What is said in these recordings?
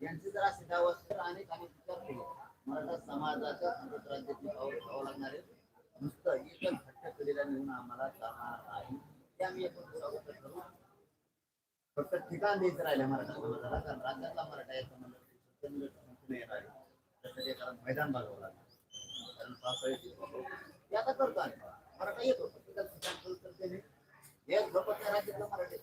यांचे जर अशी दावा असते तर अनेक अनेक विचार केले मराठा समाजाच्या संघटित राज्याची पाऊल ठेवावं लागणार आहे नुसतं एकच हट्ट केलेला नेऊन आम्हाला जाणार नाही. ते आम्ही एकूण पुरावा करू. फक्त ठिकाण द्यायचं राहिलं मराठा समाजाला कारण राज्यातला मराठा या समाजाला येणार आहे. त्यासाठी एखादं मैदान बघावं लागणार. कारण पावसाळ्याची ते आता करतो आम्ही. मराठा येतो फक्त ठिकाण करू तर त्याने एक झोपत नाही राज्यातला मराठी.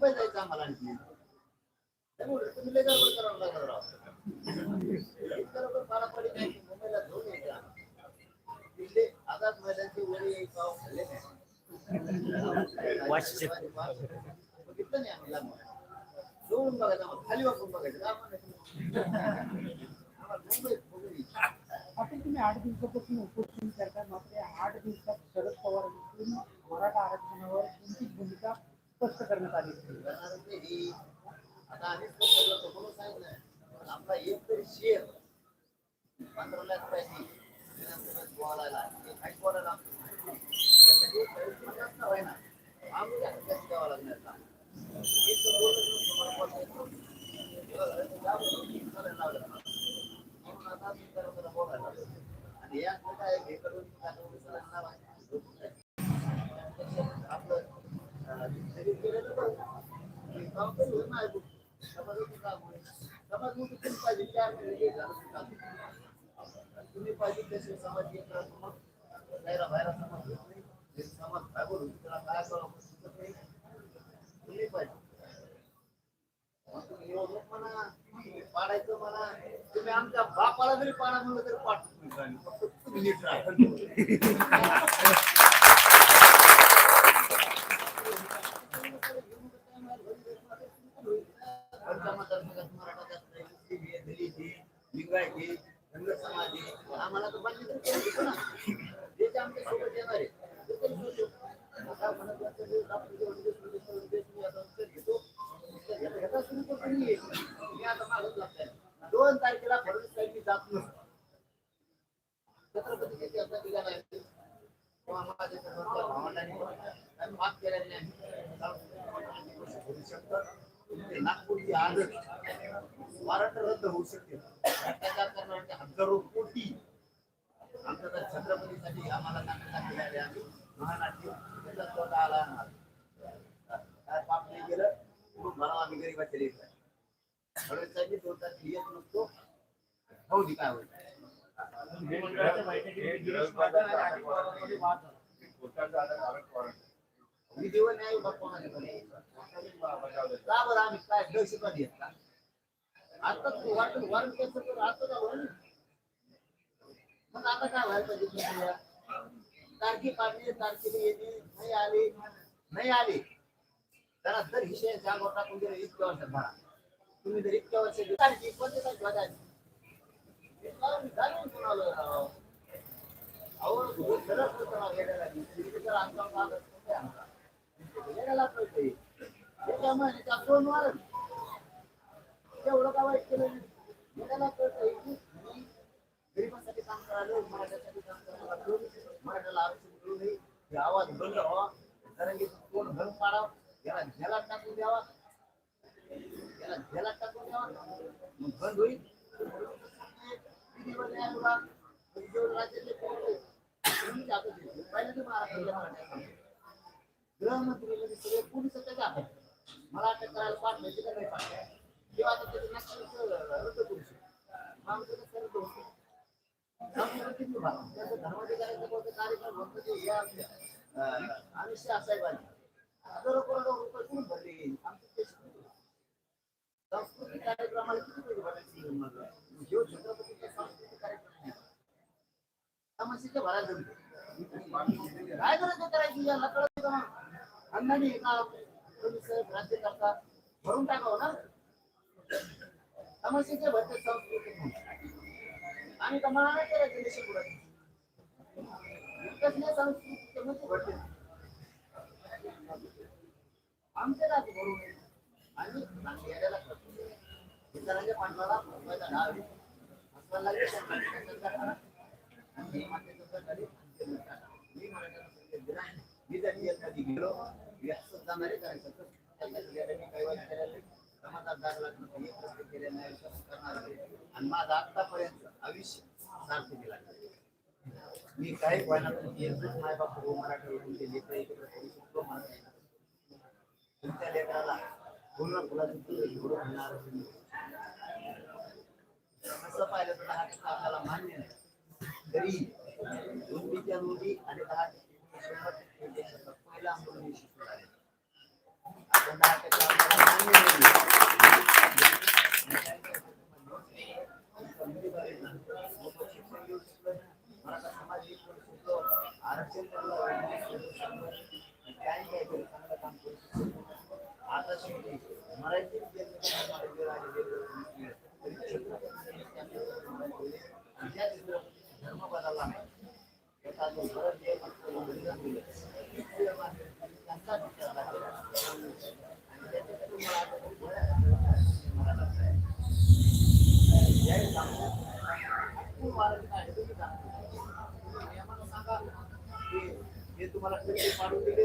मुंबई जायचं आम्हाला आणखी. तुम्ही लय गडबड करावं लागलं राव. पाडापाडी मुंबईला घेऊन यायचं. दिल्ली आझाद मैदानची वरी एक पाव खाल्ले नाही. बघितलं नाही आम्ही लांब जोडून बघायचं आम्हाला. खाली वापरून बघायचं. आम्हाला मुंबईत बघून यायचं. आता तुम्ही आठ दिवसापासून उपोषण करता मात्र या आठ दिवसात शरद पवार मराठा आरक्षणावर कोणती भूमिका स्पष्ट करण्यात आली. करणार आता आम्हीच तर सांगितलं. पण आपला एक तरी शेअर पंधरा लाख रुपयाची बोलायला ते बोलायला त्यासाठी प्रयत्न आहे आम्ही जास्त द्यावा लागणार का एक तर बोललं की तुम्हाला बोलता आहे पाडायचं म्हणा तुम्ही आमच्या बापाला जरी पाडा म्हणलं तरी पाडतो तुम्ही फक्त तुम्ही नीट राहा. दोन तारखेला फडणवीस साहेब जात नसतो छत्रपती किती आता निघाला तेव्हा माफ केल्याने नाही. होऊ शकतं. नागपूरची महाराष्ट्र रद्द होऊ शकते भ्रष्टाचार करणाऱ्यांचे हजारो कोटी आमच्या तर छत्रपतीसाठी आम्हाला नागरिकांना मिळाले आम्ही महानाट्य त्याचा स्वतः आला काय पाप नाही केलं म्हणून मला आम्ही गरीबाचे लेकर आता तू वाटत वारण आता जाऊ मग आता काय व्हायला पाहिजे तुम्हाला? पाडणे तारखेला येणे नाही आले नाही आले. जरा जर विषय जागोर टाकून इतकं इतक्या भरा एवढं काय वाईट केलं? नाही. कळत की मी गरिबांसाठी काम करायला मराठ्यासाठी काम करायला मराठ्याला आरक्षण मिळू नये. हे आवाज बंद व्हावा. की कोण भरून पाडावं. याला झेला टाकून द्यावा. गृहमंत्री सगळे पोलीस त्याच्या मला अटक करायला पाठवायचे का नाही पाठवायचे किंवा त्याचं नक्षल रद्द करू शकतो मग त्याचं खरं करू शकतो त्याचं धर्माधिकाऱ्यांचं कोणतं कार्यक्रम होतं ते या आपल्या, साहेबांनी रुपये कोण भरले आमचं देश सांस्कृतिक कार्यक्रमाला किती पैसे भरायचे मग जेव छत्रपतीचे सांस्कृतिक कार्यक्रम नाही समस्येचे भरायला जमते काय करायचं करायची याला कळत का एका पोलीस राज्य करता भरून टाकावं ना समस्येचे भरते सांस्कृतिक म्हणून. आम्ही नाही करायचं भरते आमचे राज्य भरून आणि करतो आणि मी गेलो करायचं काही नाही. करणार नाही. आणि आतापर्यंत आयुष्य सार्थ केला मी काही माय बाप मराठी लेकर एकत्र करू शकतो मला तुमच्या लेकराला पूर्ण फुलाची घेऊन तुम्ही. पाहिलं तर दहा टक्के आपल्याला मान्य नाही तरी नोंदीच्या नोंदी आणि दहा टक्के शंभर आंदोलन यशस्वी झाले आपण दहा टक्के आपल्याला मान्य नाही आरक्षण आता शेवटी मराठी मराठी धर्म त्यांचा आणि खूप मराठी तुम्ही सांगा की तुम्हाला पाडून दिले?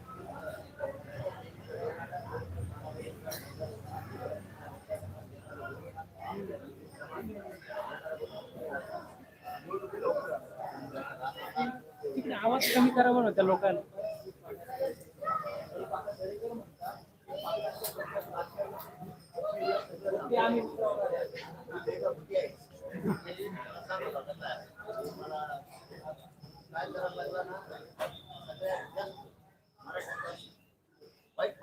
आवाज कमी करा बरं त्या लोकांना. ते आम्ही काय करायला लागला ना सगळ्यात जास्त मराठी वाईट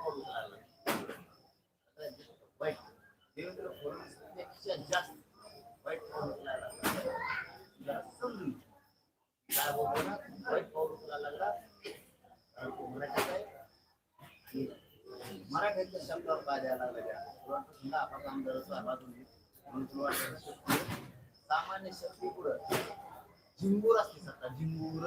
काय बोलतो ना वाईट पाऊल उचलायला लागला कारण तो मराठीचा आहे आणि शब्दावर काय द्यायला लागला तुला समजा आपण गरज बाजूने म्हणून तुला वाटतं सामान्य शक्ती पुढं. झिंगूर असते सत्ता झिंगूर.